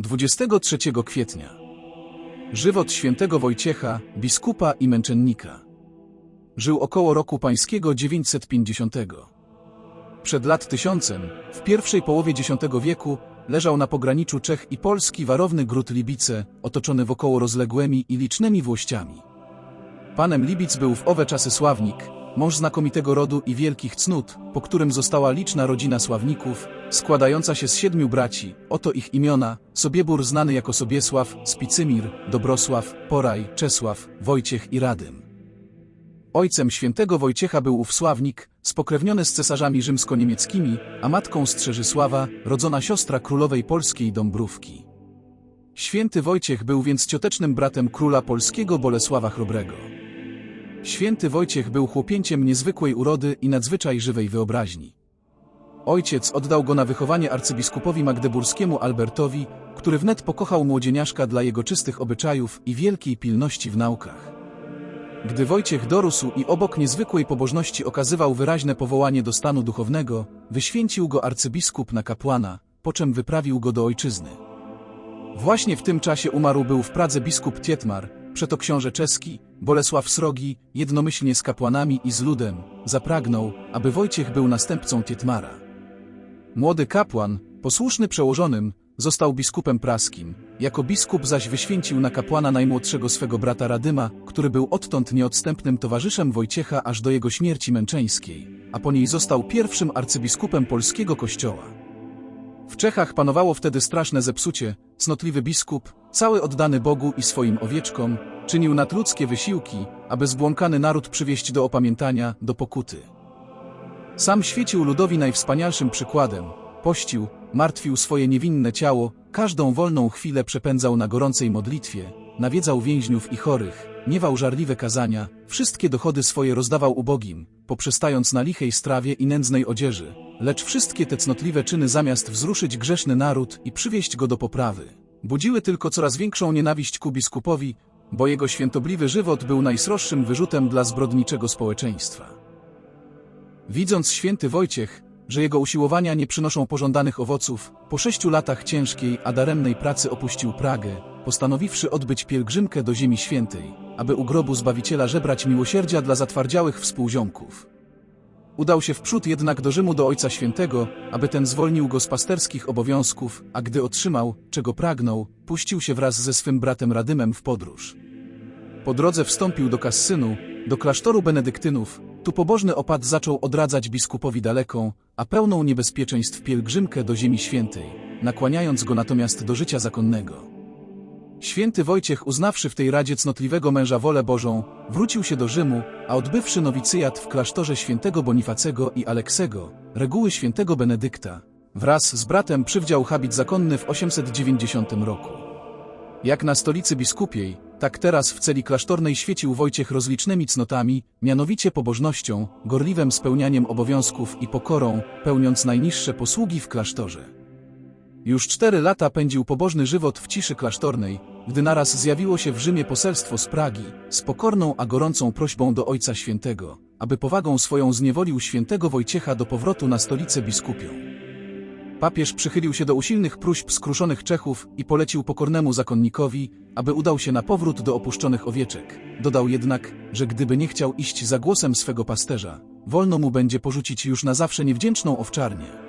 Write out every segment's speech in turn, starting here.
23 kwietnia. Żywot świętego Wojciecha, biskupa i męczennika. Żył około roku pańskiego 950. Przed lat tysiącem, w pierwszej połowie X wieku, leżał na pograniczu Czech i Polski warowny gród Libice, otoczony wokoło rozległymi i licznymi włościami. Panem Libic był w owe czasy Sławnik, mąż znakomitego rodu i wielkich cnót, po którym została liczna rodzina Sławników, składająca się z siedmiu braci, oto ich imiona, Sobiebór znany jako Sobiesław, Spicymir, Dobrosław, Poraj, Czesław, Wojciech i Radym. Ojcem świętego Wojciecha był ów Sławnik, spokrewniony z cesarzami rzymsko-niemieckimi, a matką Strzeżysława, rodzona siostra królowej polskiej Dąbrówki. Święty Wojciech był więc ciotecznym bratem króla polskiego Bolesława Chrobrego. Święty Wojciech był chłopięciem niezwykłej urody i nadzwyczaj żywej wyobraźni. Ojciec oddał go na wychowanie arcybiskupowi magdeburskiemu Albertowi, który wnet pokochał młodzieniaszka dla jego czystych obyczajów i wielkiej pilności w naukach. Gdy Wojciech dorósł i obok niezwykłej pobożności okazywał wyraźne powołanie do stanu duchownego, wyświęcił go arcybiskup na kapłana, po czym wyprawił go do ojczyzny. Właśnie w tym czasie umarł był w Pradze biskup Tietmar, przeto książę czeski, Bolesław Srogi, jednomyślnie z kapłanami i z ludem, zapragnął, aby Wojciech był następcą Tietmara. Młody kapłan, posłuszny przełożonym, został biskupem praskim, jako biskup zaś wyświęcił na kapłana najmłodszego swego brata Radyma, który był odtąd nieodstępnym towarzyszem Wojciecha aż do jego śmierci męczeńskiej, a po niej został pierwszym arcybiskupem polskiego kościoła. W Czechach panowało wtedy straszne zepsucie, cnotliwy biskup, cały oddany Bogu i swoim owieczkom, czynił nadludzkie wysiłki, aby zbłąkany naród przywieść do opamiętania, do pokuty. Sam świecił ludowi najwspanialszym przykładem, pościł, martwił swoje niewinne ciało, każdą wolną chwilę przepędzał na gorącej modlitwie, nawiedzał więźniów i chorych, miewał żarliwe kazania, wszystkie dochody swoje rozdawał ubogim, poprzestając na lichej strawie i nędznej odzieży, lecz wszystkie te cnotliwe czyny zamiast wzruszyć grzeszny naród i przywieść go do poprawy, budziły tylko coraz większą nienawiść ku biskupowi, bo jego świętobliwy żywot był najsroższym wyrzutem dla zbrodniczego społeczeństwa. Widząc święty Wojciech, że jego usiłowania nie przynoszą pożądanych owoców, po sześciu latach ciężkiej, a daremnej pracy opuścił Pragę, postanowiwszy odbyć pielgrzymkę do Ziemi Świętej, aby u grobu Zbawiciela żebrać miłosierdzia dla zatwardziałych współziomków. Udał się wprzód jednak do Rzymu do Ojca Świętego, aby ten zwolnił go z pasterskich obowiązków, a gdy otrzymał, czego pragnął, puścił się wraz ze swym bratem Radymem w podróż. Po drodze wstąpił do Kassynu, do klasztoru benedyktynów, tu pobożny opat zaczął odradzać biskupowi daleką, a pełną niebezpieczeństw pielgrzymkę do Ziemi Świętej, nakłaniając go natomiast do życia zakonnego. Święty Wojciech, uznawszy w tej radzie cnotliwego męża wolę Bożą, wrócił się do Rzymu, a odbywszy nowicjat w klasztorze świętego Bonifacego i Aleksego, reguły świętego Benedykta, wraz z bratem przywdział habit zakonny w 890 roku. Jak na stolicy biskupiej, tak teraz w celi klasztornej świecił Wojciech rozlicznymi cnotami, mianowicie pobożnością, gorliwym spełnianiem obowiązków i pokorą, pełniąc najniższe posługi w klasztorze. Już cztery lata pędził pobożny żywot w ciszy klasztornej, gdy naraz zjawiło się w Rzymie poselstwo z Pragi, z pokorną a gorącą prośbą do Ojca Świętego, aby powagą swoją zniewolił świętego Wojciecha do powrotu na stolicę biskupią. Papież przychylił się do usilnych próśb skruszonych Czechów i polecił pokornemu zakonnikowi, aby udał się na powrót do opuszczonych owieczek. Dodał jednak, że gdyby nie chciał iść za głosem swego pasterza, wolno mu będzie porzucić już na zawsze niewdzięczną owczarnię.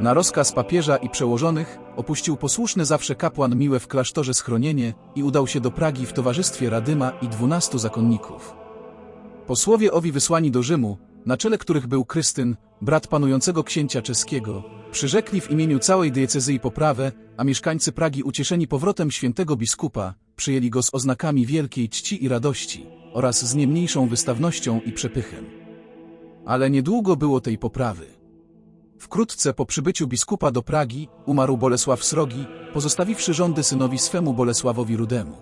Na rozkaz papieża i przełożonych opuścił posłuszny zawsze kapłan miłe w klasztorze schronienie i udał się do Pragi w towarzystwie Radyma i dwunastu zakonników. Posłowie owi wysłani do Rzymu, na czele których był Krystyn, brat panującego księcia czeskiego, przyrzekli w imieniu całej diecezji poprawę, a mieszkańcy Pragi ucieszeni powrotem świętego biskupa, przyjęli go z oznakami wielkiej czci i radości oraz z nie mniejszą wystawnością i przepychem. Ale niedługo było tej poprawy. Wkrótce po przybyciu biskupa do Pragi umarł Bolesław Srogi, pozostawiwszy rządy synowi swemu Bolesławowi Rudemu.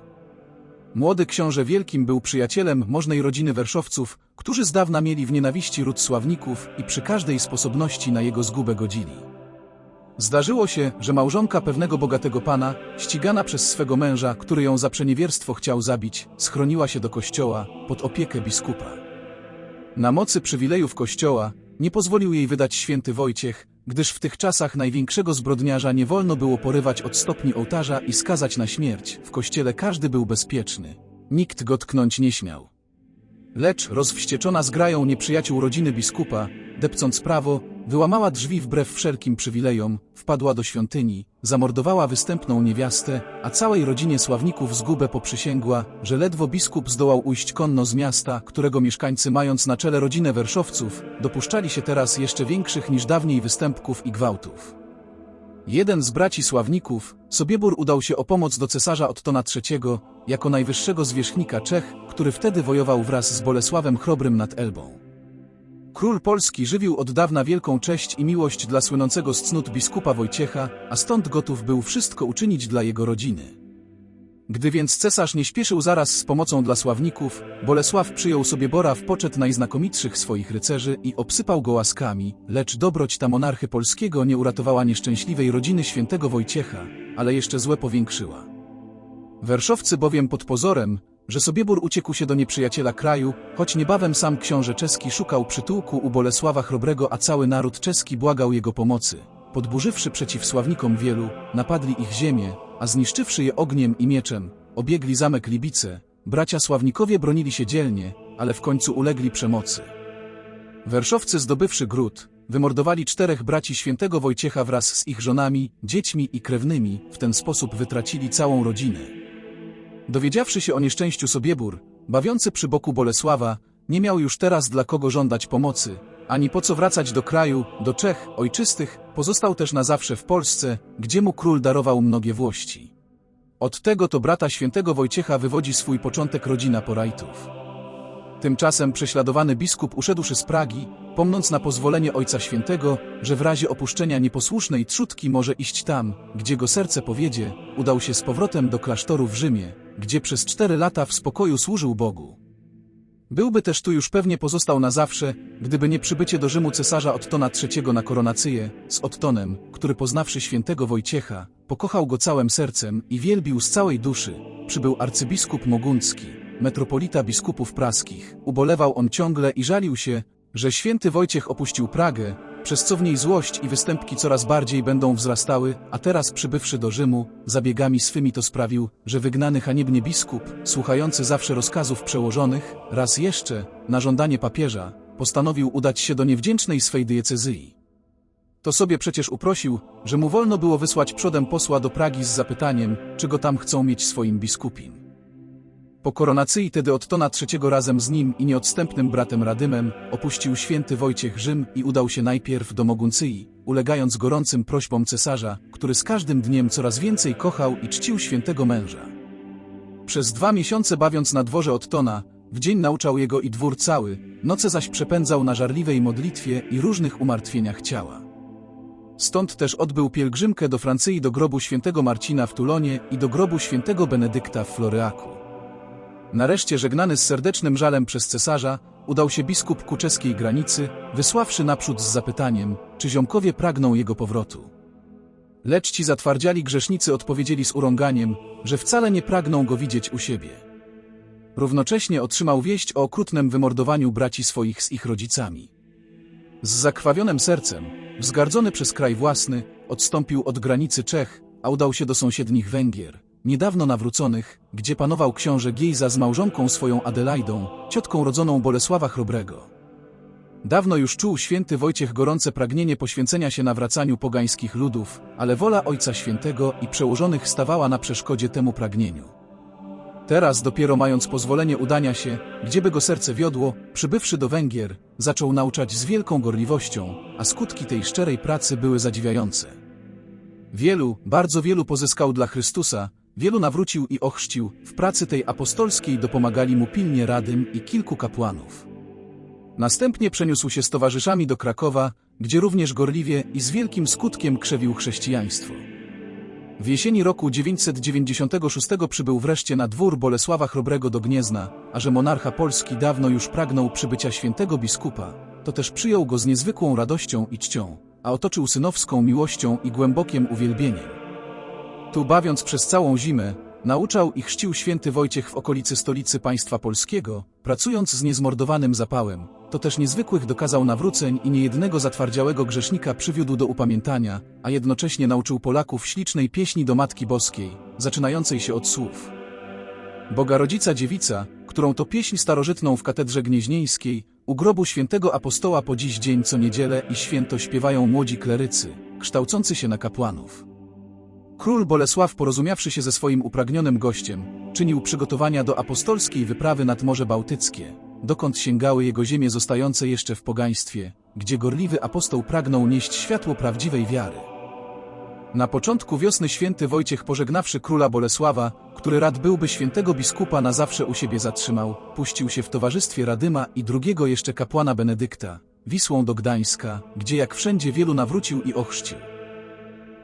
Młody książę Wielkim był przyjacielem możnej rodziny werszowców, którzy z dawna mieli w nienawiści ród sławników i przy każdej sposobności na jego zgubę godzili. Zdarzyło się, że małżonka pewnego bogatego pana, ścigana przez swego męża, który ją za przeniewierstwo chciał zabić, schroniła się do kościoła, pod opiekę biskupa. Na mocy przywilejów kościoła, nie pozwolił jej wydać święty Wojciech, gdyż w tych czasach największego zbrodniarza nie wolno było porywać od stopni ołtarza i skazać na śmierć. W kościele każdy był bezpieczny. Nikt go tknąć nie śmiał. Lecz rozwścieczona zgrają nieprzyjaciół rodziny biskupa, depcąc prawo, wyłamała drzwi wbrew wszelkim przywilejom, wpadła do świątyni, zamordowała występną niewiastę, a całej rodzinie sławników zgubę poprzysięgła, że ledwo biskup zdołał ujść konno z miasta, którego mieszkańcy mając na czele rodzinę werszowców, dopuszczali się teraz jeszcze większych niż dawniej występków i gwałtów. Jeden z braci sławników, Sobiebór udał się o pomoc do cesarza Ottona III, jako najwyższego zwierzchnika Czech, który wtedy wojował wraz z Bolesławem Chrobrym nad Elbą. Król Polski żywił od dawna wielką cześć i miłość dla słynącego z cnót biskupa Wojciecha, a stąd gotów był wszystko uczynić dla jego rodziny. Gdy więc cesarz nie śpieszył zaraz z pomocą dla sławników, Bolesław przyjął sobie Bora w poczet najznakomitszych swoich rycerzy i obsypał go łaskami, lecz dobroć ta monarchy polskiego nie uratowała nieszczęśliwej rodziny świętego Wojciecha, ale jeszcze złe powiększyła. Werszowcy bowiem pod pozorem, że Sobiebór uciekł się do nieprzyjaciela kraju, choć niebawem sam książę czeski szukał przytułku u Bolesława Chrobrego, a cały naród czeski błagał jego pomocy. Podburzywszy przeciw sławnikom wielu, napadli ich ziemię, a zniszczywszy je ogniem i mieczem, obiegli zamek Libice. Bracia sławnikowie bronili się dzielnie, ale w końcu ulegli przemocy. Werszowcy zdobywszy gród, wymordowali czterech braci świętego Wojciecha wraz z ich żonami, dziećmi i krewnymi, w ten sposób wytracili całą rodzinę. Dowiedziawszy się o nieszczęściu Sobiebór, bawiący przy boku Bolesława, nie miał już teraz dla kogo żądać pomocy, ani po co wracać do kraju, do Czech ojczystych, pozostał też na zawsze w Polsce, gdzie mu król darował mnogie włości. Od tego to brata świętego Wojciecha wywodzi swój początek rodzina Porajtów. Tymczasem prześladowany biskup uszedłszy z Pragi, pomnąc na pozwolenie Ojca Świętego, że w razie opuszczenia nieposłusznej trzutki może iść tam, gdzie go serce powiedzie, udał się z powrotem do klasztoru w Rzymie, gdzie przez cztery lata w spokoju służył Bogu. Byłby też tu już pewnie pozostał na zawsze, gdyby nie przybycie do Rzymu cesarza Ottona III na koronację, z Ottonem, który poznawszy świętego Wojciecha, pokochał go całym sercem i wielbił z całej duszy, przybył arcybiskup Moguncki, metropolita biskupów praskich. Ubolewał on ciągle i żalił się, że święty Wojciech opuścił Pragę, przez co w niej złość i występki coraz bardziej będą wzrastały, a teraz przybywszy do Rzymu, zabiegami swymi to sprawił, że wygnany haniebnie biskup, słuchający zawsze rozkazów przełożonych, raz jeszcze, na żądanie papieża, postanowił udać się do niewdzięcznej swej diecezyi. To sobie przecież uprosił, że mu wolno było wysłać przodem posła do Pragi z zapytaniem, czy go tam chcą mieć swoim biskupim. Po koronacji tedy Ottona trzeciego razem z nim i nieodstępnym bratem Radymem opuścił święty Wojciech Rzym i udał się najpierw do Moguncyi, ulegając gorącym prośbom cesarza, który z każdym dniem coraz więcej kochał i czcił świętego męża. Przez dwa miesiące bawiąc na dworze Ottona, w dzień nauczał jego i dwór cały, noce zaś przepędzał na żarliwej modlitwie i różnych umartwieniach ciała. Stąd też odbył pielgrzymkę do Francji do grobu świętego Marcina w Tulonie i do grobu świętego Benedykta w Floreaku. Nareszcie żegnany z serdecznym żalem przez cesarza, udał się biskup ku czeskiej granicy, wysławszy naprzód z zapytaniem, czy ziomkowie pragną jego powrotu. Lecz ci zatwardziali grzesznicy odpowiedzieli z urąganiem, że wcale nie pragną go widzieć u siebie. Równocześnie otrzymał wieść o okrutnym wymordowaniu braci swoich z ich rodzicami. Z zakrwawionym sercem, wzgardzony przez kraj własny, odstąpił od granicy Czech, a udał się do sąsiednich Węgier, niedawno nawróconych, gdzie panował książę Giejza z małżonką swoją Adelaidą, ciotką rodzoną Bolesława Chrobrego. Dawno już czuł święty Wojciech gorące pragnienie poświęcenia się nawracaniu pogańskich ludów, ale wola Ojca Świętego i przełożonych stawała na przeszkodzie temu pragnieniu. Teraz dopiero mając pozwolenie udania się, gdzieby go serce wiodło, przybywszy do Węgier, zaczął nauczać z wielką gorliwością, a skutki tej szczerej pracy były zadziwiające. Wielu, bardzo wielu pozyskał dla Chrystusa, wielu nawrócił i ochrzcił, w pracy tej apostolskiej dopomagali mu pilnie Radym i kilku kapłanów. Następnie przeniósł się z towarzyszami do Krakowa, gdzie również gorliwie i z wielkim skutkiem krzewił chrześcijaństwo. W jesieni roku 996 przybył wreszcie na dwór Bolesława Chrobrego do Gniezna, a że monarcha Polski dawno już pragnął przybycia świętego biskupa, to też przyjął go z niezwykłą radością i czcią, a otoczył synowską miłością i głębokim uwielbieniem. Tu bawiąc przez całą zimę, nauczał i chrzcił święty Wojciech w okolicy stolicy państwa polskiego, pracując z niezmordowanym zapałem. To też niezwykłych dokazał nawróceń i niejednego zatwardziałego grzesznika przywiódł do upamiętania, a jednocześnie nauczył Polaków ślicznej pieśni do Matki Boskiej, zaczynającej się od słów. Boga Rodzica Dziewica, którą to pieśń starożytną w katedrze gnieźnieńskiej, u grobu świętego apostoła po dziś dzień co niedzielę i święto śpiewają młodzi klerycy, kształcący się na kapłanów. Król Bolesław porozumiawszy się ze swoim upragnionym gościem, czynił przygotowania do apostolskiej wyprawy nad Morze Bałtyckie, dokąd sięgały jego ziemie zostające jeszcze w pogaństwie, gdzie gorliwy apostoł pragnął nieść światło prawdziwej wiary. Na początku wiosny święty Wojciech pożegnawszy króla Bolesława, który rad byłby świętego biskupa na zawsze u siebie zatrzymał, puścił się w towarzystwie Radyma i drugiego jeszcze kapłana Benedykta, Wisłą do Gdańska, gdzie jak wszędzie wielu nawrócił i ochrzcił.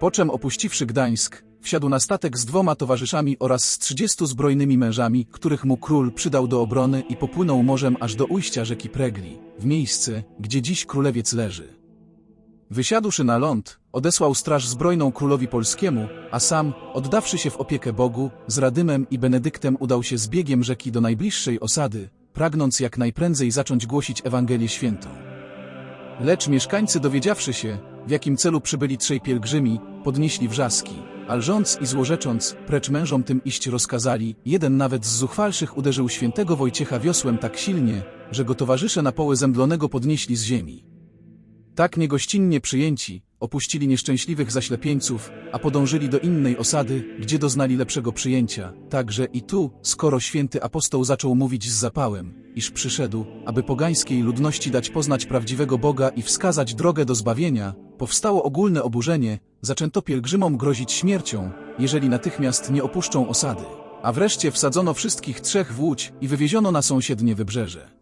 Po czym opuściwszy Gdańsk, wsiadł na statek z dwoma towarzyszami oraz z trzydziestu zbrojnymi mężami, których mu król przydał do obrony i popłynął morzem aż do ujścia rzeki Pregli, w miejsce, gdzie dziś królewiec leży. Wysiadłszy na ląd, odesłał straż zbrojną królowi polskiemu, a sam, oddawszy się w opiekę Bogu, z Radymem i Benedyktem udał się z biegiem rzeki do najbliższej osady, pragnąc jak najprędzej zacząć głosić Ewangelię Świętą. Lecz mieszkańcy dowiedziawszy się, w jakim celu przybyli trzej pielgrzymi, podnieśli wrzaski, a lżąc i złorzecząc, precz mężom tym iść rozkazali, jeden nawet z zuchwalszych uderzył świętego Wojciecha wiosłem tak silnie, że go towarzysze na poły zemdlonego podnieśli z ziemi. Tak niegościnnie przyjęci, opuścili nieszczęśliwych zaślepieńców, a podążyli do innej osady, gdzie doznali lepszego przyjęcia. Także i tu, skoro święty apostoł zaczął mówić z zapałem, iż przyszedł, aby pogańskiej ludności dać poznać prawdziwego Boga i wskazać drogę do zbawienia, powstało ogólne oburzenie, zaczęto pielgrzymom grozić śmiercią, jeżeli natychmiast nie opuszczą osady. A wreszcie wsadzono wszystkich trzech w łódź i wywieziono na sąsiednie wybrzeże.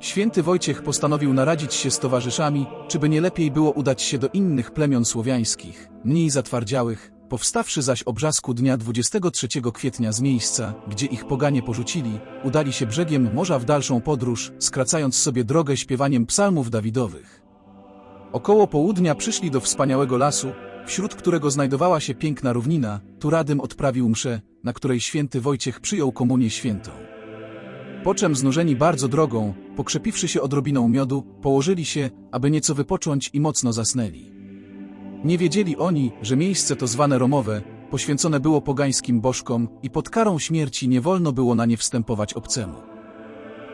Święty Wojciech postanowił naradzić się z towarzyszami, czy by nie lepiej było udać się do innych plemion słowiańskich, mniej zatwardziałych, powstawszy zaś obrzasku dnia 23 kwietnia z miejsca, gdzie ich poganie porzucili, udali się brzegiem morza w dalszą podróż, skracając sobie drogę śpiewaniem psalmów Dawidowych. Około południa przyszli do wspaniałego lasu, wśród którego znajdowała się piękna równina, tu Radym odprawił mszę, na której święty Wojciech przyjął komunię świętą. Po czym znużeni bardzo drogą, pokrzepiwszy się odrobiną miodu, położyli się, aby nieco wypocząć i mocno zasnęli. Nie wiedzieli oni, że miejsce to zwane Romowe, poświęcone było pogańskim bożkom i pod karą śmierci nie wolno było na nie wstępować obcemu.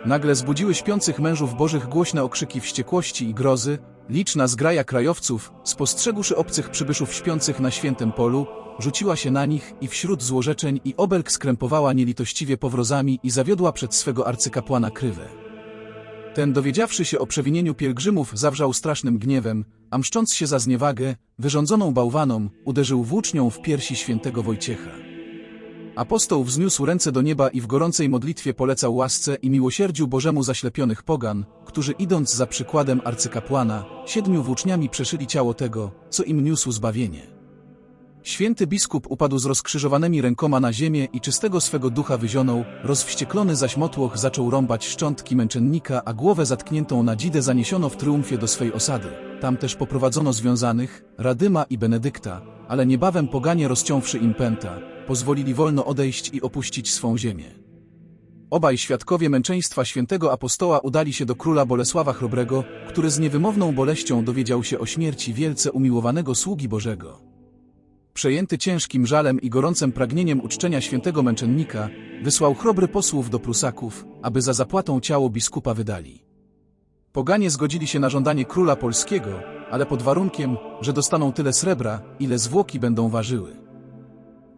Nagle zbudziły śpiących mężów bożych głośne okrzyki wściekłości i grozy, liczna zgraja krajowców, spostrzegłszy obcych przybyszów śpiących na świętym polu, rzuciła się na nich i wśród złorzeczeń i obelg skrępowała nielitościwie powrozami i zawiodła przed swego arcykapłana krywę. Ten dowiedziawszy się o przewinieniu pielgrzymów zawrzał strasznym gniewem, a mszcząc się za zniewagę, wyrządzoną bałwanom, uderzył włócznią w piersi świętego Wojciecha. Apostoł wzniósł ręce do nieba i w gorącej modlitwie polecał łasce i miłosierdziu Bożemu zaślepionych pogan, którzy idąc za przykładem arcykapłana, siedmiu włóczniami przeszyli ciało tego, co im niósł zbawienie. Święty biskup upadł z rozkrzyżowanymi rękoma na ziemię i czystego swego ducha wyzionął, rozwścieklony zaś motłoch zaczął rąbać szczątki męczennika, a głowę zatkniętą na dzidę zaniesiono w triumfie do swej osady. Tam też poprowadzono związanych, Radyma i Benedykta, ale niebawem poganie rozciąwszy im pęta, pozwolili wolno odejść i opuścić swą ziemię. Obaj świadkowie męczeństwa świętego apostoła udali się do króla Bolesława Chrobrego, który z niewymowną boleścią dowiedział się o śmierci wielce umiłowanego sługi Bożego. Przejęty ciężkim żalem i gorącym pragnieniem uczczenia świętego męczennika, wysłał chrobry posłów do Prusaków, aby za zapłatą ciało biskupa wydali. Poganie zgodzili się na żądanie króla polskiego, ale pod warunkiem, że dostaną tyle srebra, ile zwłoki będą ważyły.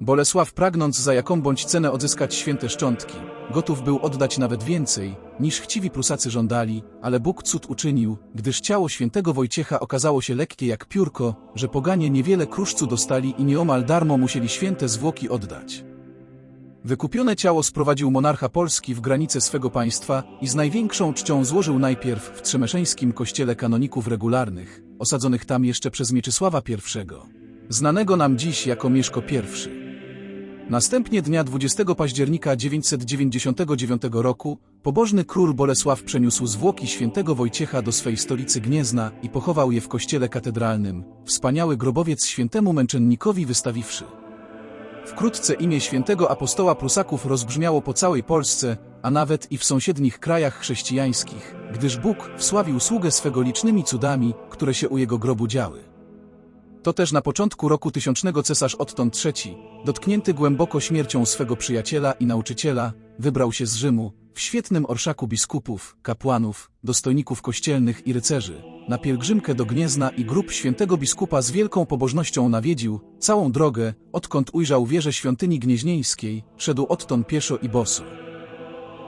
Bolesław pragnąc za jaką bądź cenę odzyskać święte szczątki, gotów był oddać nawet więcej, niż chciwi Prusacy żądali, ale Bóg cud uczynił, gdyż ciało świętego Wojciecha okazało się lekkie jak piórko, że poganie niewiele kruszcu dostali i nieomal darmo musieli święte zwłoki oddać. Wykupione ciało sprowadził monarcha Polski w granice swego państwa i z największą czcią złożył najpierw w Trzemeszeńskim kościele kanoników regularnych, osadzonych tam jeszcze przez Mieczysława I, znanego nam dziś jako Mieszko I. Następnie dnia 20 października 999 roku pobożny król Bolesław przeniósł zwłoki świętego Wojciecha do swej stolicy Gniezna i pochował je w kościele katedralnym, wspaniały grobowiec świętemu męczennikowi wystawiwszy. Wkrótce imię świętego apostoła Prusaków rozbrzmiało po całej Polsce, a nawet i w sąsiednich krajach chrześcijańskich, gdyż Bóg wsławił sługę swego licznymi cudami, które się u jego grobu działy. To też na początku roku tysiącznego cesarz Otton III, dotknięty głęboko śmiercią swego przyjaciela i nauczyciela, wybrał się z Rzymu, w świetnym orszaku biskupów, kapłanów, dostojników kościelnych i rycerzy, na pielgrzymkę do Gniezna i grób świętego biskupa z wielką pobożnością nawiedził, całą drogę, odkąd ujrzał wieżę świątyni gnieźnieńskiej, szedł Otton pieszo i boso.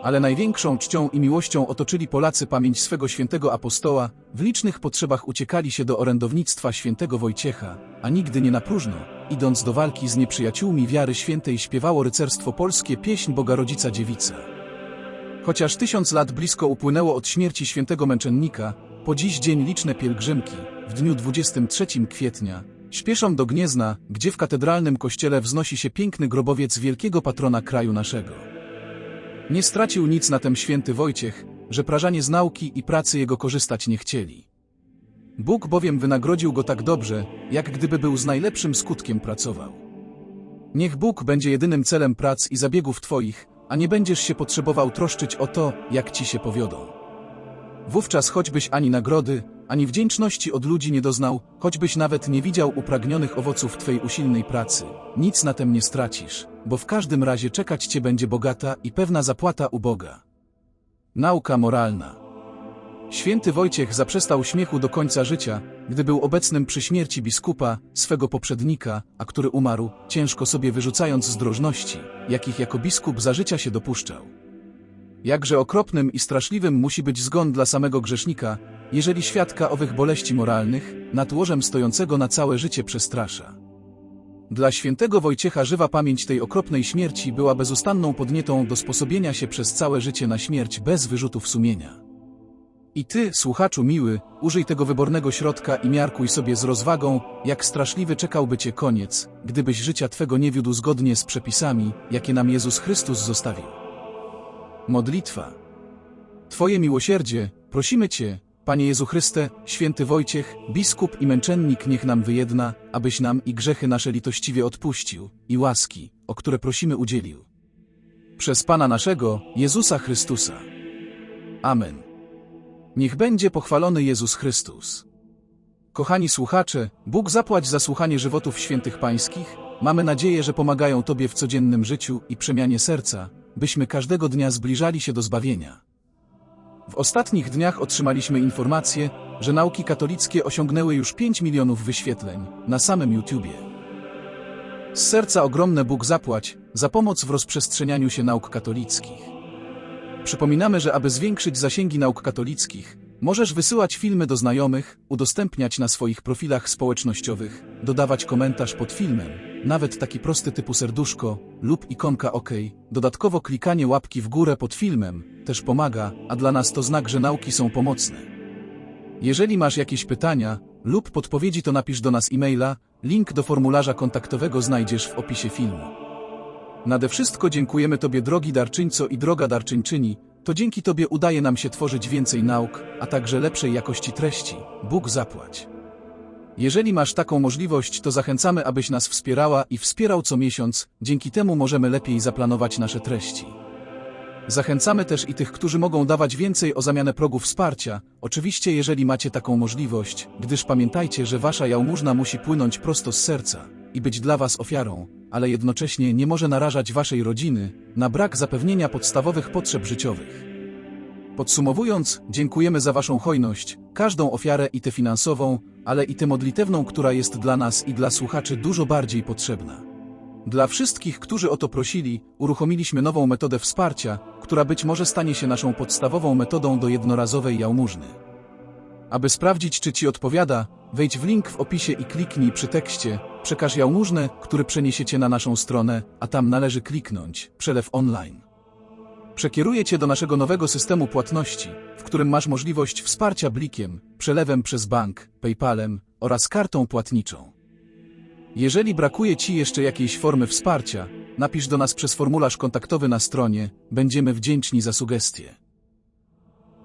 Ale największą czcią i miłością otoczyli Polacy pamięć swego świętego apostoła, w licznych potrzebach uciekali się do orędownictwa świętego Wojciecha, a nigdy nie na próżno, idąc do walki z nieprzyjaciółmi wiary świętej śpiewało rycerstwo polskie pieśń Boga Rodzica Dziewica. Chociaż tysiąc lat blisko upłynęło od śmierci świętego męczennika, po dziś dzień liczne pielgrzymki, w dniu 23 kwietnia, śpieszą do Gniezna, gdzie w katedralnym kościele wznosi się piękny grobowiec wielkiego patrona kraju naszego. Nie stracił nic na tem święty Wojciech, że prażanie z nauki i pracy jego korzystać nie chcieli. Bóg bowiem wynagrodził go tak dobrze, jak gdyby był z najlepszym skutkiem pracował. Niech Bóg będzie jedynym celem prac i zabiegów Twoich, a nie będziesz się potrzebował troszczyć o to, jak Ci się powiodą. Wówczas choćbyś ani nagrody, ani wdzięczności od ludzi nie doznał, choćbyś nawet nie widział upragnionych owoców Twej usilnej pracy, nic na tem nie stracisz, bo w każdym razie czekać Cię będzie bogata i pewna zapłata u Boga. Nauka moralna Święty Wojciech zaprzestał śmiechu do końca życia, gdy był obecnym przy śmierci biskupa, swego poprzednika, a który umarł, ciężko sobie wyrzucając zdrożności, jakich jako biskup za życia się dopuszczał. Jakże okropnym i straszliwym musi być zgon dla samego grzesznika, jeżeli świadka owych boleści moralnych, nad łożem stojącego na całe życie przestrasza. Dla świętego Wojciecha żywa pamięć tej okropnej śmierci była bezustanną podnietą do sposobienia się przez całe życie na śmierć bez wyrzutów sumienia. I ty, słuchaczu miły, użyj tego wybornego środka i miarkuj sobie z rozwagą, jak straszliwy czekałby cię koniec, gdybyś życia twego nie wiódł zgodnie z przepisami, jakie nam Jezus Chrystus zostawił. Modlitwa. Twoje miłosierdzie, prosimy Cię, Panie Jezu Chryste, święty Wojciech, biskup i męczennik niech nam wyjedna, abyś nam i grzechy nasze litościwie odpuścił, i łaski, o które prosimy udzielił. Przez Pana naszego, Jezusa Chrystusa. Amen. Niech będzie pochwalony Jezus Chrystus. Kochani słuchacze, Bóg zapłać za słuchanie żywotów świętych pańskich, mamy nadzieję, że pomagają Tobie w codziennym życiu i przemianie serca, byśmy każdego dnia zbliżali się do zbawienia. W ostatnich dniach otrzymaliśmy informację, że nauki katolickie osiągnęły już 5 milionów wyświetleń na samym YouTubie. Z serca ogromne Bóg zapłać za pomoc w rozprzestrzenianiu się nauk katolickich. Przypominamy, że aby zwiększyć zasięgi nauk katolickich, możesz wysyłać filmy do znajomych, udostępniać na swoich profilach społecznościowych, dodawać komentarz pod filmem, nawet taki prosty typu serduszko lub ikonka OK. Dodatkowo klikanie łapki w górę pod filmem też pomaga, a dla nas to znak, że nauki są pomocne. Jeżeli masz jakieś pytania lub podpowiedzi, to napisz do nas e-maila, link do formularza kontaktowego znajdziesz w opisie filmu. Nade wszystko dziękujemy Tobie drogi darczyńco i droga darczyńczyni, to dzięki Tobie udaje nam się tworzyć więcej nauk, a także lepszej jakości treści. Bóg zapłać. Jeżeli masz taką możliwość, to zachęcamy, abyś nas wspierała i wspierał co miesiąc, dzięki temu możemy lepiej zaplanować nasze treści. Zachęcamy też i tych, którzy mogą dawać więcej o zamianę progu wsparcia, oczywiście jeżeli macie taką możliwość, gdyż pamiętajcie, że wasza jałmużna musi płynąć prosto z serca i być dla was ofiarą, ale jednocześnie nie może narażać waszej rodziny na brak zapewnienia podstawowych potrzeb życiowych. Podsumowując, dziękujemy za waszą hojność, każdą ofiarę i tę finansową, ale i tę modlitewną, która jest dla nas i dla słuchaczy dużo bardziej potrzebna. Dla wszystkich, którzy o to prosili, uruchomiliśmy nową metodę wsparcia, która być może stanie się naszą podstawową metodą do jednorazowej jałmużny. Aby sprawdzić, czy Ci odpowiada, wejdź w link w opisie i kliknij przy tekście Przekaż jałmużnę, który przeniesiecie na naszą stronę, a tam należy kliknąć Przelew online. Przekieruje Cię do naszego nowego systemu płatności, w którym masz możliwość wsparcia blikiem, przelewem przez bank, PayPalem oraz kartą płatniczą. Jeżeli brakuje Ci jeszcze jakiejś formy wsparcia, napisz do nas przez formularz kontaktowy na stronie, będziemy wdzięczni za sugestie.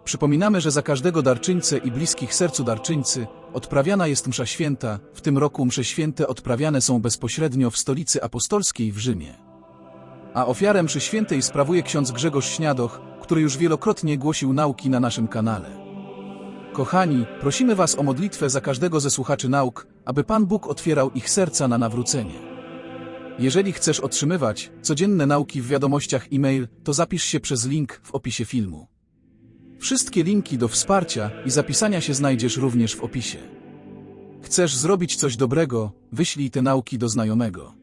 Przypominamy, że za każdego darczyńcę i bliskich sercu darczyńcy odprawiana jest msza święta, w tym roku msze święte odprawiane są bezpośrednio w stolicy apostolskiej w Rzymie. A ofiarę mszy świętej sprawuje ksiądz Grzegorz Śniadoch, który już wielokrotnie głosił nauki na naszym kanale. Kochani, prosimy Was o modlitwę za każdego ze słuchaczy nauk, aby Pan Bóg otwierał ich serca na nawrócenie. Jeżeli chcesz otrzymywać codzienne nauki w wiadomościach e-mail, to zapisz się przez link w opisie filmu. Wszystkie linki do wsparcia i zapisania się znajdziesz również w opisie. Chcesz zrobić coś dobrego, wyślij te nauki do znajomego.